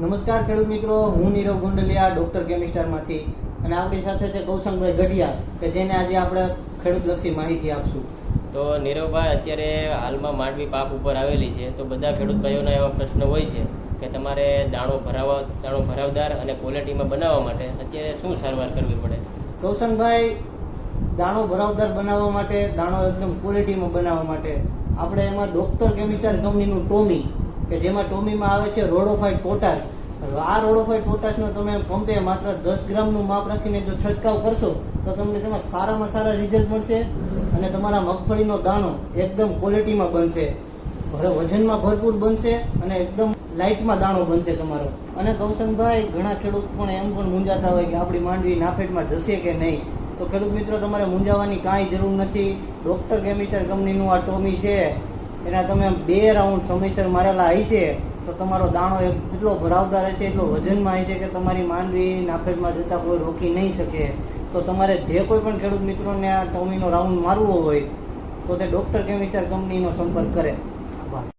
નમસ્કાર ખેડૂત મિત્રો હું નીરવ ગુંડલિયા ડોક્ટર કેમિસ્ટરમાંથી. અને આપણી સાથે છે કૌશલભાઈ ગઢિયા કે જેને આજે આપણે ખેડૂતલક્ષી માહિતી આપશું. તો નીરવભાઈ અત્યારે હાલમાં માંડવી પાક ઉપર આવેલી છે તો બધા ખેડૂત ભાઈઓના એવા પ્રશ્ન હોય છે કે તમારે દાણો ભરાવા દાણો ભરાવદાર અને ક્વોલિટીમાં બનાવવા માટે અત્યારે શું સારવાર કરવી પડે? કૌશનભાઈ દાણો ભરાવદાર બનાવવા માટે દાણો એકદમ ક્વોલિટીમાં બનાવવા માટે આપણે એમાં ડોક્ટર કેમિસ્ટર કંપનીનું ટોમી કે જેમાં ટોમીમાં આવે છે રોડોફાઇટ પોટાશ. આ રોડોફાઇટ પોટાશનો તમે પંપે માત્ર દસ ગ્રામનું માપ રાખીને જો છંટકાવ કરશો, તો તમને તેમાં સારામાં સારા રિઝલ્ટ મળશે અને તમારા મગફળીનો દાણો એકદમ ક્વોલિટીમાં બનશે. ભરે વજનમાં ભરપૂર બનશે અને એકદમ લાઇટમાં દાણો બનશે તમારો. અને કૌશનભાઈ ઘણા ખેડૂત પણ એમ પણ મૂંઝાતા હોય કે આપણી માંડવી નાફેટમાં જશે કે નહીં. તો ખેડૂત મિત્રો, તમારે મૂંઝાવાની કાંઈ જરૂર નથી. ડૉક્ટર કેમિસ્ટર કંપનીનું આ ટોમી છે. એના તમે બે રાઉન્ડ સમયસર મારેલા હશે તો તમારો દાણો એટલો ભરાવદાર હશે, એટલો વજનમાં હશે કે તમારી માંડવી નાફેડમાં જતા કોઈ રોકી નહીં શકે. તો તમારે જે કોઈ પણ ખેડૂત મિત્રોને આ ટોમીનો રાઉન્ડ મારવો હોય, તો તે ડોક્ટર કેમિસ્ટર કંપનીનો સંપર્ક કરે. આભાર.